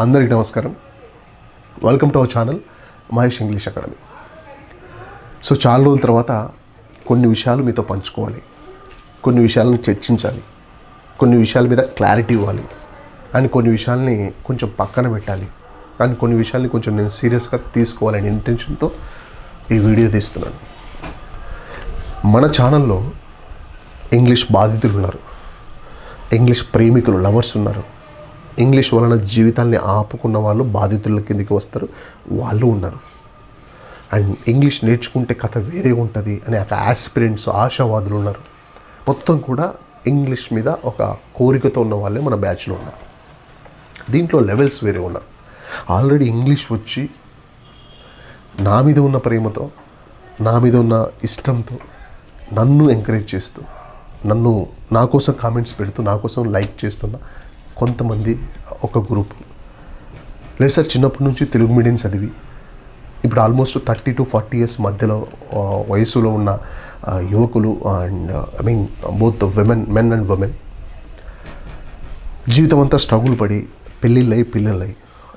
అందరికీ నమస్కారం. Welcome to our channel Mahesh English academy so చాలా రోజుల తర్వాత కొన్ని విషయాలు మీతో పంచుకోవాలి. కొన్ని విషయాలను చర్చించాలి. కొన్ని విషయాల మీద క్లారిటీ ఇవ్వాలి. అండ్ కొన్ని విషయాల్ని కొంచెం పక్కన పెట్టాలి. అండ్ కొన్ని విషయాల్ని కొంచెం నేను సీరియస్గా తీసుకోవాలనే ఇంటెన్షన్తో ఈ వీడియో తీస్తున్నాను. మన ఛానల్లో ఇంగ్లీష్ బాధితులు ఉన్నారు. ఇంగ్లీష్ ప్రేమికులు లవర్స్ ఉన్నారు. ఇంగ్లీష్ వలన జీవితాల్ని ఆపుకున్న వాళ్ళు బాధితుల కిందకి వస్తారు. వాళ్ళు ఉన్నారు. అండ్ ఇంగ్లీష్ నేర్చుకుంటే కథ వేరే ఉంటుంది అనే ఒక ఆస్పిరెంట్స్ ఆశావాదులు ఉన్నారు. మొత్తం కూడా ఇంగ్లీష్ మీద ఒక కోరికతో ఉన్న వాళ్ళే మన బ్యాచ్లో ఉన్నారు. దీంట్లో లెవెల్స్ వేరే ఉన్నారు ఆల్రెడీ ఇంగ్లీష్ వచ్చి నా మీద ఉన్న ప్రేమతో నా మీద ఉన్న ఇష్టంతో నన్ను ఎంకరేజ్ చేస్తూ నన్ను నా కోసం కామెంట్స్ పెడుతూ నా కోసం లైక్ చేస్తున్న కొంతమంది ఒక గ్రూప్ లేదు సార్ చిన్నప్పటి నుంచి తెలుగు మీడియం చదివి. ఇప్పుడు almost thirty to forty years మధ్యలో వయసులో ఉన్న యువకులు and I mean both women men and women జీవితం అంతా స్ట్రగుల్ పడి పెళ్ళిళ్ళై పిల్లలై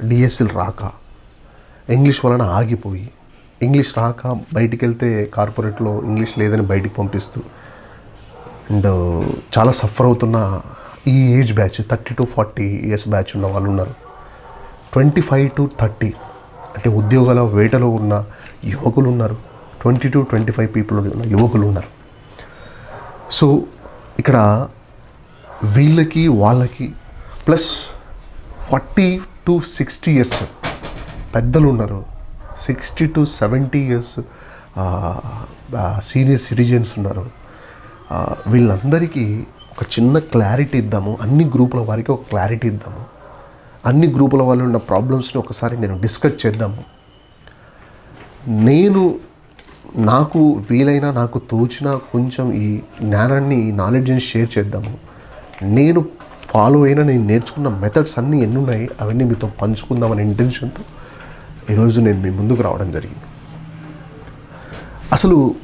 డిఎస్ఎల్ రాక ఇంగ్లీష్ వలన ఆగిపోయి ఇంగ్లీష్ రాక బయటికి వెళ్తే కార్పొరేట్లో ఇంగ్లీష్ లేదని బయటికి పంపిస్తూ అండ్ చాలా సఫర్ అవుతున్న ఈ age batch thirty to forty years batch ఉన్న వాళ్ళు ఉన్నారు. ట్వంటీ ఫైవ్ టు థర్టీ అంటే ఉద్యోగాల వేటలో ఉన్న యువకులు ఉన్నారు. Twenty to twenty five people ఉన్న యువకులు ఉన్నారు. సో ఇక్కడ వీళ్ళకి వాళ్ళకి plus forty to sixty years పెద్దలు ఉన్నారు. Sixty to seventy years senior citizens ఉన్నారు. వీళ్ళందరికీ ఒక చిన్న క్లారిటీ ఇద్దాము. అన్ని గ్రూపుల వారికి ఒక క్లారిటీ ఇద్దాము. అన్ని గ్రూపుల వాళ్ళు ఉన్న ప్రాబ్లమ్స్ని ఒకసారి నేను డిస్కస్ చేద్దాము. నేను నాకు వీలైన నాకు తోచిన కొంచెం ఈ జ్ఞానాన్ని ఈ నాలెడ్జ్ని షేర్ చేద్దాము. నేను ఫాలో అయిన నేను నేర్చుకున్న మెథడ్స్ అన్నీ ఎన్ని ఉన్నాయి అవన్నీ మీతో పంచుకుందామనే ఇంటెన్షన్తో ఈరోజు నేను మీ ముందుకు రావడం జరిగింది. అసలు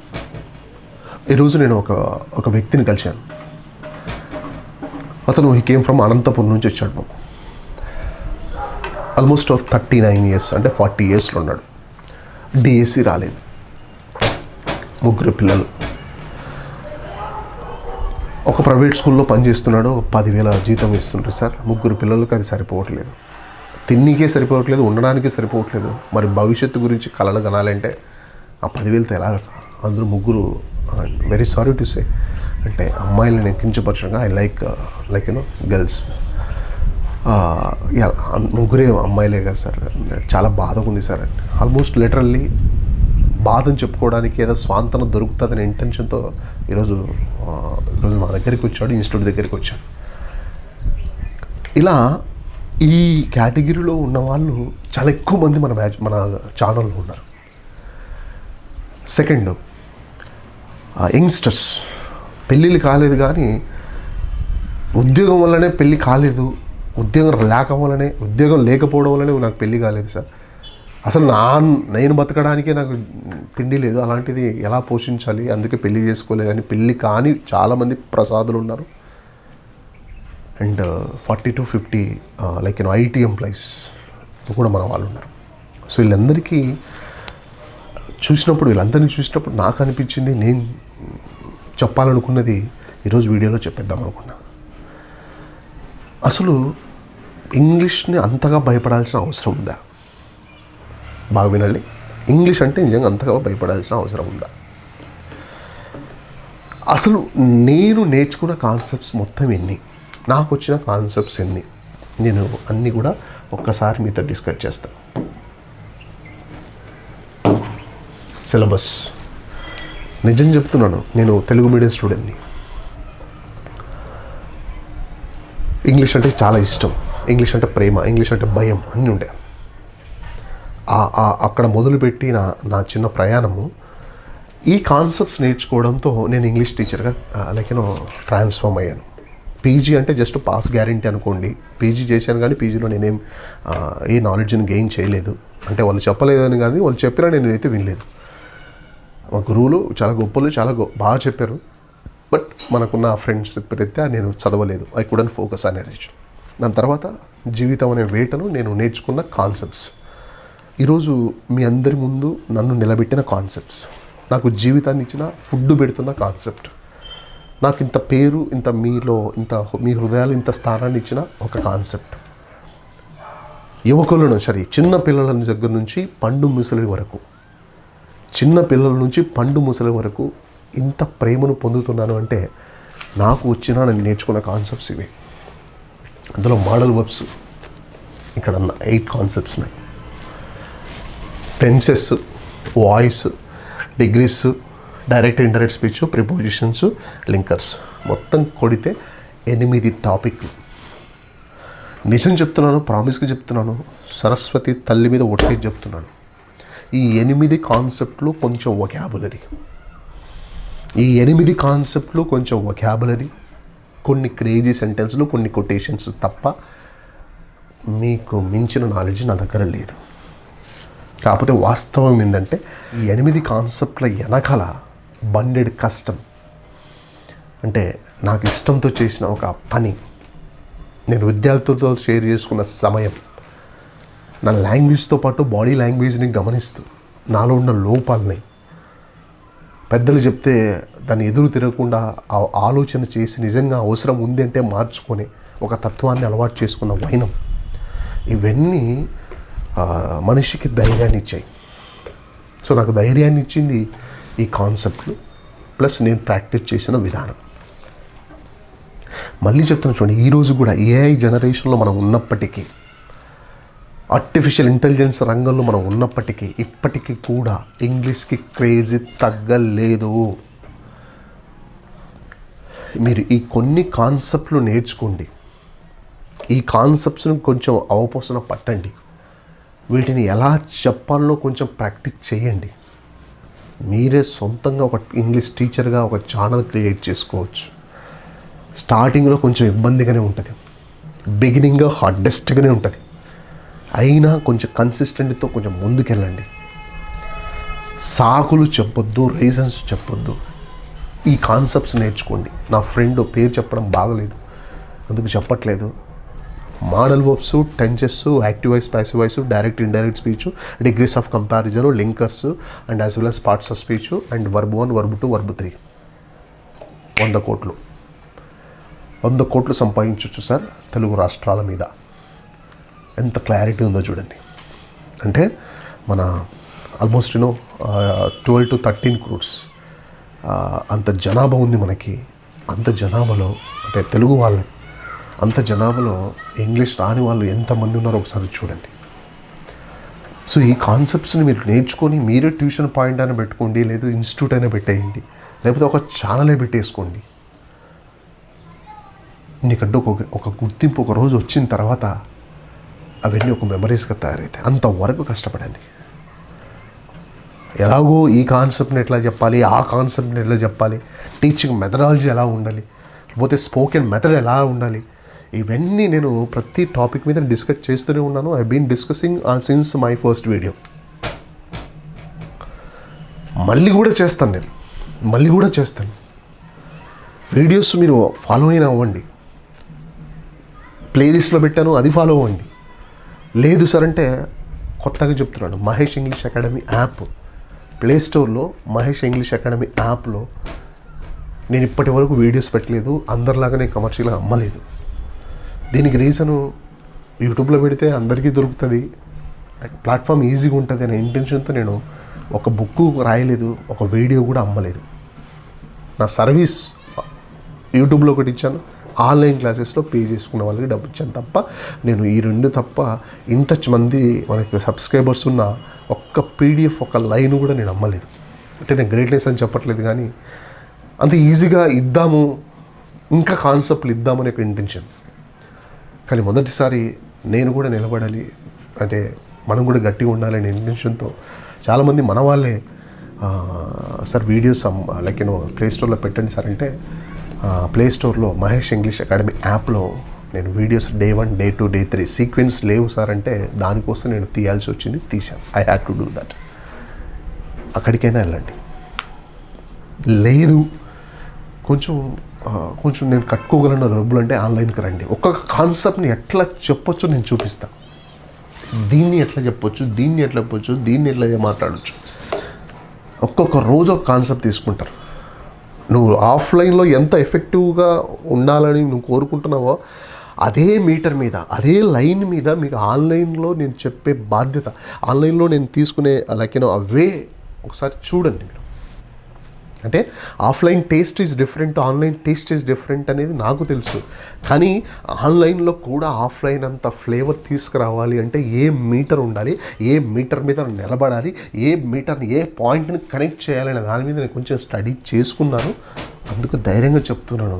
ఈరోజు నేను ఒక ఒక వ్యక్తిని కలిశాను. అతను హీ కేమ్ ఫ్రమ్ అనంతపురం నుంచి వచ్చాడు బాబు. ఆల్మోస్ట్ థర్టీ నైన్ ఇయర్స్ అంటే ఫార్టీ ఇయర్స్లో ఉన్నాడు. డిఎస్సి రాలేదు. ముగ్గురు పిల్లలు. ఒక ప్రైవేట్ స్కూల్లో పనిచేస్తున్నాడు ఒక పదివేల జీతం ఇస్తుంటారు సార్. ముగ్గురు పిల్లలకు అది సరిపోవట్లేదు. తిన్నీకే సరిపోవట్లేదు ఉండడానికి సరిపోవట్లేదు. మరి భవిష్యత్తు గురించి కలలు కనాలంటే ఆ పదివేలతో ఎలా? అందరూ ముగ్గురు వెరీ సారీ టు సే అంటే అమ్మాయిలని నేను I like like you know girls ముగ్గురే అమ్మాయిలే కదా సార్. చాలా బాధగా ఉంది సార్. ఆల్మోస్ట్ లిటరల్లీ బాధను చెప్పుకోవడానికి ఏదో స్వాంతన దొరుకుతుందనే ఇంటెన్షన్తో ఈరోజు uh, ఈరోజు మా దగ్గరికి వచ్చాడు ఇన్స్టిట్యూట్ దగ్గరికి వచ్చాడు. ఇలా ఈ కేటగిరీలో ఉన్న వాళ్ళు చాలా ఎక్కువ మంది మన బ్యాచ్ మన ఛానల్లో ఉన్నారు. సెకండ్ యంగ్స్టర్స్ uh, పెళ్ళిళ్ళు కాలేదు కానీ ఉద్యోగం వల్లనే పెళ్ళి కాలేదు. ఉద్యోగం లేక వల్లనే ఉద్యోగం లేకపోవడం వల్లనే నాకు పెళ్ళి కాలేదు సార్. అసలు నా నేను బతకడానికే నాకు తిండి లేదు. అలాంటిది ఎలా పోషించాలి? అందుకే పెళ్ళి చేసుకోలేదని పెళ్ళి కానీ చాలామంది ప్రసాదులు ఉన్నారు. And forty to fifty like you know IT employees కూడా మన వాళ్ళు ఉన్నారు. సో వీళ్ళందరికీ చూసినప్పుడు వీళ్ళందరినీ చూసినప్పుడు నాకు అనిపించింది నేను చెప్పాలనుకున్నది ఈరోజు వీడియోలో చెప్పేద్దాం అనుకున్నా. అసలు ఇంగ్లీష్ని అంతగా భయపడాల్సిన అవసరం ఉందా? బాగా వినండి ఇంగ్లీష్ అంటే నిజంగా అంతగా భయపడాల్సిన అవసరం ఉందా? అసలు నేను నేర్చుకున్న కాన్సెప్ట్స్ మొత్తం ఎన్ని? నాకు వచ్చిన కాన్సెప్ట్స్ ఎన్ని? నేను అన్నీ కూడా ఒక్కసారి మీతో డిస్కస్ చేస్తాను సిలబస్. నిజం చెప్తున్నాను నేను తెలుగు మీడియం స్టూడెంట్ని. ఇంగ్లీష్ అంటే చాలా ఇష్టం. ఇంగ్లీష్ అంటే ప్రేమ ఇంగ్లీష్ అంటే భయం అన్నీ ఉండే. ఆ- అక్కడ మొదలుపెట్టి నా నా చిన్న ప్రయాణము ఈ కాన్సెప్ట్స్ నేర్చుకోవడంతో నేను ఇంగ్లీష్ టీచర్గా లైక్ నేను ట్రాన్స్ఫార్మ్ అయ్యాను. పీజీ అంటే జస్ట్ పాస్ గ్యారంటీ అనుకోండి. పీజీ చేశాను కానీ పీజీలో నేనేం ఏ నాలెడ్జ్ని గెయిన్ చేయలేదు. అంటే వాళ్ళు చెప్పలేదని కానీ వాళ్ళు చెప్పినా నేనైతే వినలేదు. మా గురువులు చాలా గొప్పలు చాలా గొ బాగా చెప్పారు. బట్ మనకున్న ఫ్రెండ్స్ రీత్యా నేను చదవలేదు. ఐ కుడెంట్ ఫోకస్ అనే రీజన్ దాని తర్వాత జీవితం అనే వేటను నేను నేర్చుకున్న కాన్సెప్ట్స్. ఈరోజు మీ అందరి ముందు నన్ను నిలబెట్టిన కాన్సెప్ట్స్. నాకు జీవితాన్ని ఇచ్చిన ఫుడ్ పెడుతున్న కాన్సెప్ట్. నాకు ఇంత పేరు ఇంత మీలో ఇంత మీ హృదయాలు ఇంత స్థానాన్ని ఇచ్చిన ఒక కాన్సెప్ట్. యువకులను సరే చిన్న పిల్లల దగ్గర నుంచి పండు ముసలి వరకు. చిన్న పిల్లల నుంచి పండు ముసలి వరకు ఇంత ప్రేమను పొందుతున్నాను అంటే నాకు వచ్చిన నేను నేర్చుకున్న కాన్సెప్ట్స్ ఇవి. అందులో మోడల్ వర్బ్స్ ఇక్కడ ఎయిట్ కాన్సెప్ట్స్ ఉన్నాయి. Tenses voice degrees direct indirect speech prepositions linkers మొత్తం కొడితే ఎనిమిది టాపిక్లు నిజం చెప్తున్నాను ప్రామిస్గా చెప్తున్నాను సరస్వతి తల్లి మీద ఒట్టే చెప్తున్నాను. ఈ ఎనిమిది కాన్సెప్ట్లు కొంచెం ఒకాబులరీ ఈ ఎనిమిది కాన్సెప్ట్లు కొంచెం ఒకాబులరీ కొన్ని క్రేజీ సెంటెన్స్లు కొన్ని కొటేషన్స్ తప్ప మీకు మించిన నాలెడ్జ్ నా దగ్గర లేదు. కాకపోతే వాస్తవం ఏంటంటే ఈ ఎనిమిది కాన్సెప్ట్ల వెనకాల బండెడ్ కష్టం అంటే నాకు ఇష్టంతో చేసిన ఒక పని. నేను విద్యార్థులతో షేర్ చేసుకున్న సమయం. నా లాంగ్వేజ్తో పాటు బాడీ లాంగ్వేజ్ని గమనిస్తూ నాలో ఉన్న లోపాలని పెద్దలు చెప్తే దాన్ని ఎదురు తిరగకుండా ఆ ఆలోచన చేసి నిజంగా అవసరం ఉంది అంటే మార్చుకొని ఒక తత్వాన్ని అలవాటు చేసుకున్న వైనం. ఇవన్నీ మనిషికి ధైర్యాన్ని ఇచ్చాయి. సో నాకు ధైర్యాన్ని ఇచ్చింది ఈ కాన్సెప్ట్లు ప్లస్ నేను ప్రాక్టీస్ చేసిన విధానం. మళ్ళీ చెప్తున్నా చూడండి ఈరోజు కూడా ఏఐ జనరేషన్లో మనం ఉన్నప్పటికీ ఆర్టిఫిషియల్ ఇంటెలిజెన్స్ రంగంలో మనం ఉన్నప్పటికీ ఇప్పటికీ కూడా ఇంగ్లీష్కి క్రేజీ తగ్గలేదు. మీరు ఈ కొన్ని కాన్సెప్ట్లు నేర్చుకోండి. ఈ కాన్సెప్ట్స్ని కొంచెం అవపోసన పట్టండి. వీటిని ఎలా చెప్పాలో కొంచెం ప్రాక్టీస్ చేయండి. మీరే సొంతంగా ఒక ఇంగ్లీష్ టీచర్గా ఒక ఛానల్ క్రియేట్ చేసుకోవచ్చు. స్టార్టింగ్లో కొంచెం ఇబ్బందిగానే ఉంటుంది. బిగినింగ్గా హార్డెస్ట్గానే ఉంటుంది. అయినా కొంచెం కన్సిస్టెంట్తో కొంచెం ముందుకెళ్ళండి. సాకులు చెప్పొద్దు రీజన్స్ చెప్పొద్దు. ఈ కాన్సెప్ట్స్ నేర్చుకోండి. నా ఫ్రెండ్ పేరు చెప్పడం బాగలేదు. అందుకు చెప్పట్లేదు. Modal verbs tenses active voice passive voice direct indirect speech degrees of comparison linkers and as well as parts of speech and verb one verb two verb three వంద కోట్లు. వంద కోట్లు సంపాదించవచ్చు సార్ తెలుగు రాష్ట్రాల మీద. ఎంత క్లారిటీ ఉందో చూడండి. అంటే మన almost you know twelve to thirteen crores అంత జనాభా ఉంది మనకి. అంత జనాభాలో అంటే తెలుగు వాళ్ళు అంత జనాభాలో ఇంగ్లీష్ రాని వాళ్ళు ఎంతమంది ఉన్నారో ఒకసారి చూడండి. సో ఈ కాన్సెప్ట్స్ని మీరు నేర్చుకొని మీరే ట్యూషన్ పాయింట్ అయినా పెట్టుకోండి లేదా ఇన్స్టిట్యూట్ అయినా పెట్టేయండి లేకపోతే ఒక ఛానలే పెట్టేసుకోండి. నీకంటూ ఒక ఒక గుర్తింపు ఒక రోజు వచ్చిన తర్వాత అవన్నీ ఒక మెమరీస్గా తయారవుతాయి అంతవరకు కష్టపడండి. ఎలాగో ఈ కాన్సెప్ట్ని ఎట్లా చెప్పాలి ఆ కాన్సెప్ట్ని ఎట్లా చెప్పాలి టీచింగ్ మెథడాలజీ ఎలా ఉండాలి లేకపోతే స్పోకెన్ మెథడ్ ఎలా ఉండాలి ఇవన్నీ నేను ప్రతి టాపిక్ మీద డిస్కస్ చేస్తూనే ఉన్నాను. I been discussing since my first video మళ్ళీ కూడా చేస్తాను నేను. మళ్ళీ కూడా చేస్తాను. వీడియోస్ మీరు ఫాలో అయిన అవ్వండి. ప్లేలిస్ట్లో పెట్టాను అది ఫాలో అవ్వండి. లేదు సార్ అంటే కొత్తగా చెప్తున్నాను. Mahesh English academy app. Play స్టోర్లో మహేష్ ఇంగ్లీష్ అకాడమీ యాప్లో నేను ఇప్పటి వరకు వీడియోస్ పెట్టలేదు. అందరిలాగానే కమర్షియల్గా అమ్మలేదు. దీనికి రీజను యూట్యూబ్లో పెడితే అందరికీ దొరుకుతుంది. ప్లాట్ఫామ్ ఈజీగా ఉంటుంది అనే ఇంటెన్షన్తో నేను ఒక బుక్ రాయలేదు. ఒక వీడియో కూడా అమ్మలేదు. నా సర్వీస్ యూట్యూబ్లో ఒకటి ఇచ్చాను. ఆన్లైన్ క్లాసెస్లో పే చేసుకున్న వాళ్ళకి డబ్బు ఇచ్చాను తప్ప నేను ఈ రెండు తప్ప ఇంత మంది మనకి సబ్స్క్రైబర్స్ ఉన్న ఒక్క పీడిఎఫ్ ఒక లైన్ కూడా నేను అమ్మలేదు అంటే నేను గ్రేట్నెస్ అని చెప్పట్లేదు కానీ అంత ఈజీగా ఇద్దాము ఇంకా కాన్సెప్ట్లు ఇద్దామని ఒక ఇంటెన్షన్ కానీ మొదటిసారి నేను కూడా నిలబడాలి అంటే మనం కూడా గట్టిగా ఉండాలనే ఇంటెన్షన్తో చాలామంది మన వాళ్ళే సార్ వీడియోస్ లైక్ నేను ప్లే స్టోర్లో పెట్టండి సార్ అంటే ప్లే స్టోర్లో మహేష్ ఇంగ్లీష్ అకాడమీ యాప్లో నేను videos day one day two day three sequence లేవు సార్ అంటే దానికోసం నేను తీయాల్సి వచ్చింది తీశాను. I had to do that అక్కడికైనా వెళ్ళండి. లేదు. కొంచెం కొంచెం నేను కట్టుకోగలను డబ్బులు అంటే ఆన్లైన్కి రండి. ఒక్కొక్క కాన్సెప్ట్ని ఎట్లా చెప్పొచ్చో నేను చూపిస్తాను దీన్ని ఎట్లా చెప్పొచ్చు దీన్ని ఎట్లా చెప్పొచ్చు దీన్ని ఎట్లా మాట్లాడచ్చు. ఒక్కొక్క రోజు ఒక కాన్సెప్ట్ తీసుకుంటారు. నువ్వు ఆఫ్లైన్లో ఎంత ఎఫెక్టివ్గా ఉండాలని నువ్వు కోరుకుంటున్నావో అదే మీటర్ మీద అదే లైన్ మీద మీకు ఆన్లైన్లో నేను చెప్పే బాధ్యత ఆన్లైన్లో నేను తీసుకునే లైక్ యూనో అవే ఒకసారి చూడండి మీరు. అంటే offline taste is different online taste is different అనేది నాకు తెలుసు. కానీ ఆన్లైన్లో కూడా ఆఫ్లైన్ అంత ఫ్లేవర్ తీసుకురావాలి అంటే ఏ మీటర్ ఉండాలి ఏ మీటర్ మీద నిలబడాలి ఏ మీటర్ని ఏ పాయింట్ని కనెక్ట్ చేయాలనే దాని మీద నేను కొంచెం స్టడీ చేసుకున్నాను. అందుకు ధైర్యంగా చెప్తున్నాను.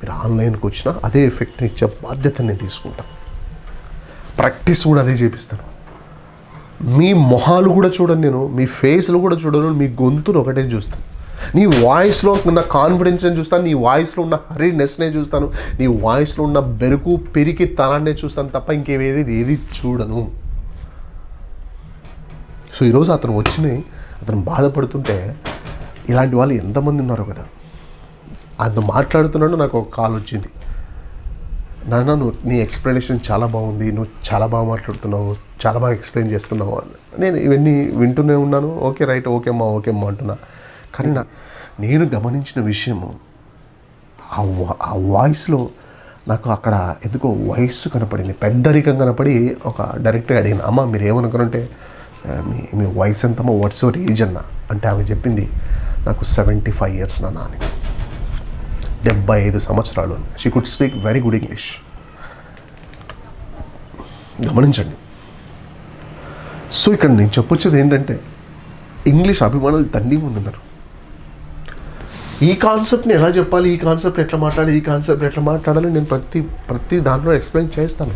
మీరు ఆన్లైన్కి వచ్చినా అదే ఎఫెక్ట్ని ఇచ్చే బాధ్యత నేను తీసుకుంటాను ప్రాక్టీస్ కూడా అదే చేపిస్తాను. మీ మొహాలు కూడా చూడను నేను మీ ఫేస్లు కూడా చూడను మీ గొంతును ఒకటే చూస్తాను. నీ వాయిస్లో ఉన్న కాన్ఫిడెన్స్ని చూస్తాను నీ వాయిస్లో ఉన్న హరీనెస్నే చూస్తాను నీ వాయిస్లో ఉన్న బెరుకు పెరిగి తనాన్నే చూస్తాను తప్ప ఇంకేవేది ఏది చూడను. సో ఈరోజు అతను వచ్చి అతను బాధపడుతుంటే ఇలాంటి వాళ్ళు ఎంతమంది ఉన్నారు కదా. అతను మాట్లాడుతున్నాడు నాకు ఒక కాల్ వచ్చింది. నాన్న నువ్వు నీ ఎక్స్ప్లెనేషన్ చాలా బాగుంది నువ్వు చాలా బాగా మాట్లాడుతున్నావు చాలా బాగా ఎక్స్ప్లెయిన్ చేస్తున్నావు అని. నేను ఇవన్నీ వింటూనే ఉన్నాను. ఓకే రైట్ ఓకే అమ్మా ఓకే అమ్మా అంటున్నా. కానీ నా నేను గమనించిన విషయము ఆ ఆ వాయిస్లో నాకు అక్కడ ఎందుకో వయస్సు కనపడింది. పెద్దరికం కనపడి ఒక డైరెక్ట్గా అడిగిన అమ్మ మీరు ఏమనుకున్నారంటే మీ మీ వయసు ఎంతమ్మో? What's your age? అన్న. అంటే ఆమె చెప్పింది నాకు సెవెంటీ ఫైవ్ ఇయర్స్ నా అని డెబ్బై ఐదు సంవత్సరాలు she could speak very good English గమనించండి. సో ఇక్కడ నేను చెప్పొచ్చేది ఏంటంటే ఇంగ్లీష్ అభిమానులు తండ్రి ముందున్నారు. ఈ కాన్సెప్ట్ని ఎలా చెప్పాలి? ఈ కాన్సెప్ట్ ఎట్లా మాట్లాడాలి? ఈ కాన్సెప్ట్ ఎట్లా మాట్లాడాలి? నేను ప్రతి ప్రతి దాంట్లో ఎక్స్ప్లెయిన్ చేస్తాను.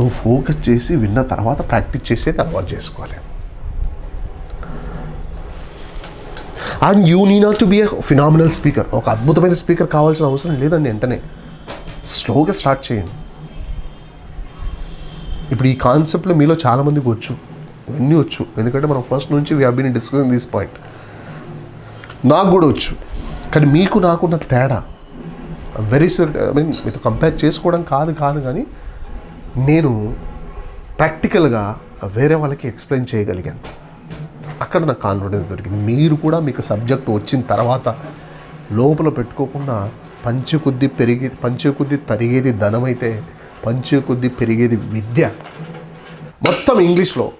నువ్వు ఫోకస్ చేసి విన్న తర్వాత ప్రాక్టీస్ చేసేది అలవాటు చేసుకోవాలి. And you need not to be a phenomenal speaker ఒక అద్భుతమైన స్పీకర్ కావాల్సిన అవసరం లేదండి వెంటనే. స్లోగా స్టార్ట్ చేయండి. ఇప్పుడు ఈ కాన్సెప్ట్లో మీలో చాలామందికి వచ్చు. ఇవన్నీ వచ్చు. ఎందుకంటే మనం ఫస్ట్ నుంచి we been discussing this point నాకు కూడా వచ్చు. కానీ మీకు నాకున్న తేడా. వెరీ ఐ మీన్ మీతో కంపేర్ చేసుకోవడం కాదు కాదు కానీ నేను ప్రాక్టికల్గా వేరే వాళ్ళకి ఎక్స్ప్లెయిన్ చేయగలిగాను. అక్కడ నాకు కాన్ఫిడెన్స్ దొరికింది. మీరు కూడా మీకు సబ్జెక్ట్ వచ్చిన తర్వాత లోపల పెట్టుకోకుండా పంచే కొద్ది పెరిగే పంచే కొద్ది తరిగేది ధనమైతే అయితే పంచే పెరిగేది విద్య. మొత్తం ఇంగ్లీష్లో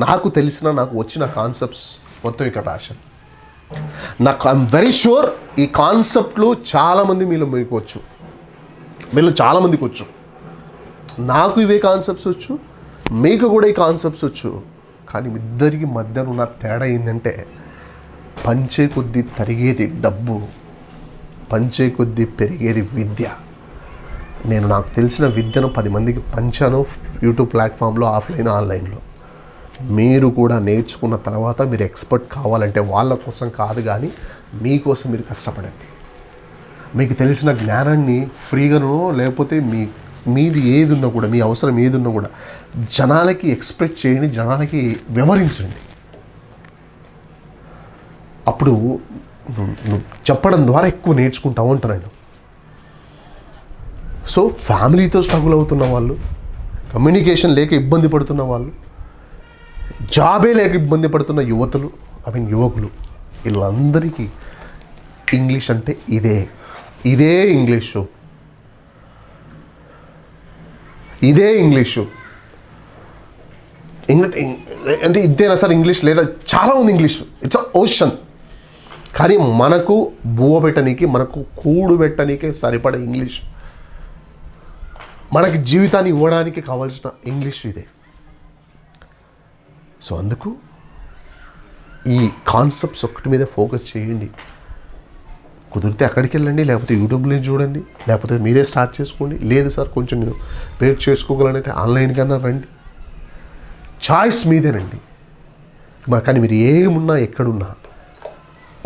నాకు తెలిసిన నాకు వచ్చిన కాన్సెప్ట్స్ మొత్తం ఇక్కడ రాశాను నాకు ఐఎమ్ వెరీ షూర్ ఈ కాన్సెప్ట్లు చాలామంది మీలో మీకోవచ్చు. మీలో చాలామందికి వచ్చు. నాకు ఇవే కాన్సెప్ట్స్ వచ్చు మీకు కూడా ఈ కాన్సెప్ట్స్ వచ్చు. కానీ ఇద్దరికి మధ్యన ఉన్న తేడా ఏంటంటే పంచే కొద్దీ తరిగేది డబ్బు పంచే కొద్దీ పెరిగేది విద్య. నేను నాకు తెలిసిన విద్యను పది మందికి పంచాను యూట్యూబ్ ప్లాట్ఫామ్లో ఆఫ్లైన్ ఆన్లైన్లో. మీరు కూడా నేర్చుకున్న తర్వాత మీరు ఎక్స్పర్ట్ కావాలంటే వాళ్ళ కోసం కాదు కానీ మీకోసం మీరు కష్టపడండి. మీకు తెలిసిన జ్ఞానాన్ని ఫ్రీగానో లేకపోతే మీ మీది ఏది ఉన్నా కూడా మీ అవసరం ఏది ఉన్నా కూడా జనాలకి ఎక్స్ప్రెస్ చేయండి జనాలకి వివరించండి. అప్పుడు నువ్వు- చెప్పడం ద్వారా ఎక్కువ నేర్చుకుంటావు అంటున్నాను సో ఫ్యామిలీతో స్ట్రగుల్ అవుతున్న వాళ్ళు కమ్యూనికేషన్ లేక ఇబ్బంది పడుతున్న వాళ్ళు జాబే లేక ఇబ్బంది పడుతున్న యువతులు ఐ మీన్ యువకులు వీళ్ళందరికీ ఇంగ్లీష్ అంటే ఇదే ఇదే ఇంగ్లీషు. ఇదే ఇంగ్లీషు. ఇంగ్లీష్ అంటే ఇదేనా సార్ ఇంగ్లీష్? లేదా చాలా ఉంది ఇంగ్లీష్. ఇట్స్ ఓషన్ కానీ మనకు బువ్వ పెట్టనీకి మనకు కూడు పెట్టనీకే సరిపడే ఇంగ్లీష్. మనకి జీవితాన్ని ఇవ్వడానికి కావాల్సిన ఇంగ్లీష్ ఇదే. సో అందుకు ఈ కాన్సెప్ట్స్ ఒక్కటి మీద ఫోకస్ చేయండి. కుదిరితే అక్కడికి వెళ్ళండి లేకపోతే యూట్యూబ్లో చూడండి లేకపోతే మీరే స్టార్ట్ చేసుకోండి. లేదు సార్ కొంచెం నేను పేరు చేసుకోగలనంటే ఆన్లైన్ కన్నా రండి. చాయిస్ మీదేనండి. మరి కానీ మీరు ఏమున్నా ఎక్కడున్నా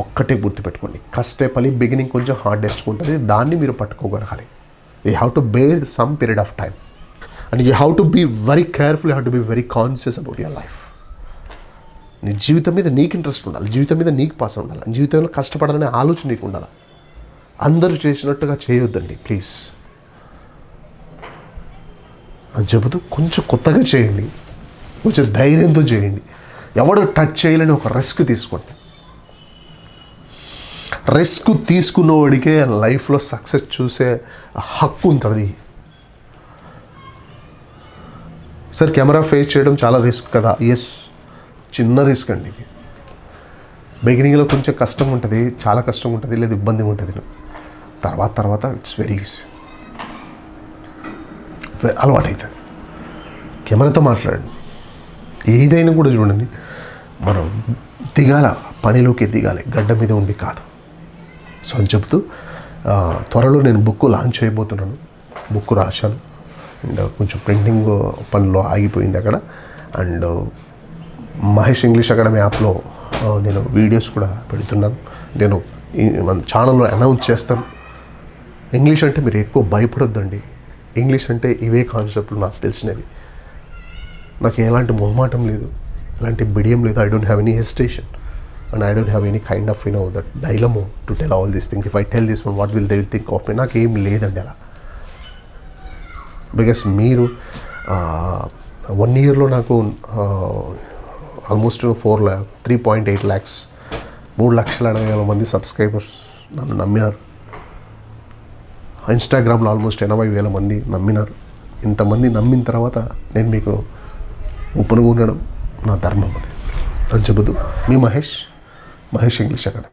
ఒక్కటే గుర్తుపెట్టుకోండి కష్టే పని బిగినింగ్ కొంచెం హార్డెస్ట్ ఉంటుంది. దాన్ని మీరు పట్టుకోగలగాలి. You have to bear some period of time and you have to be very careful have to be very conscious about your life నీ జీవితం మీద నీకు ఇంట్రెస్ట్ ఉండాలి. జీవితం మీద నీకు పాస్ ఉండాలి. జీవితంలో కష్టపడాలనే ఆలోచన నీకు ఉండాలి. అందరూ చేసినట్టుగా చేయొద్దండి ప్లీజ్ అని చెబుతూ కొంచెం కొత్తగా చేయండి. కొంచెం ధైర్యంతో చేయండి. ఎవడు టచ్ చేయలేని ఒక రిస్క్ తీసుకోండి. రిస్క్ తీసుకున్నవాడికే లైఫ్లో సక్సెస్ చూసే హక్కు ఉంటుంది. సార్ కెమెరా ఫేస్ చేయడం చాలా రిస్క్ కదా. ఎస్ చిన్న రిస్క్ అండి బిగినింగ్లో కొంచెం కష్టం ఉంటుంది చాలా కష్టం ఉంటుంది లేదా ఇబ్బంది ఉంటుంది. తర్వాత తర్వాత ఇట్స్ వెరీ ఈజీ అలవాటు అవుతుంది కెమెరాతో మాట్లాడండి. ఏదైనా కూడా చూడండి. మనం దిగాల పనిలోకి దిగాలి గడ్డ మీద ఉండి కాదు. సో అని చెప్తూ త్వరలో నేను బుక్ లాంచ్ అయిపోతున్నాను. బుక్ రాశాను. అండ్ కొంచెం ప్రింటింగ్ పనిలో ఆగిపోయింది అక్కడ. అండ్ మహేష్ ఇంగ్లీష్ అకాడమీ యాప్లో నేను వీడియోస్ కూడా పెడుతున్నాను. నేను ఈ మన ఛానల్లో అనౌన్స్ చేస్తాను. ఇంగ్లీష్ అంటే మీరు ఎక్కువ భయపడొద్దండి. ఇంగ్లీష్ అంటే ఇవే కాన్సెప్ట్లు నాకు తెలిసినవి. నాకు ఎలాంటి మొహమాటం లేదు. ఎలాంటి బిడియం లేదు. I don't have any hesitation and I don't have any kind of you know that dilemma to tell all this thing if I tell this one what will they will think of me నాకు ఏం లేదండి అలా. Because మీరు one ఇయర్లో నాకు almost four ల్యా three point eight lakhs మూడు లక్షల ఎనభై వేల మంది సబ్స్క్రైబర్స్ నన్ను నమ్మినారు. ఇన్స్టాగ్రామ్లో ఆల్మోస్ట్ ఎనభై వేల మంది నమ్మినారు. ఇంతమంది నమ్మిన తర్వాత నేను మీకు ఉపనుగుండడం నా ధర్మం అది. అని చెబుతూ మీ మహేష్ మహేష్ ఇంగ్లీష్ అకాడమీ.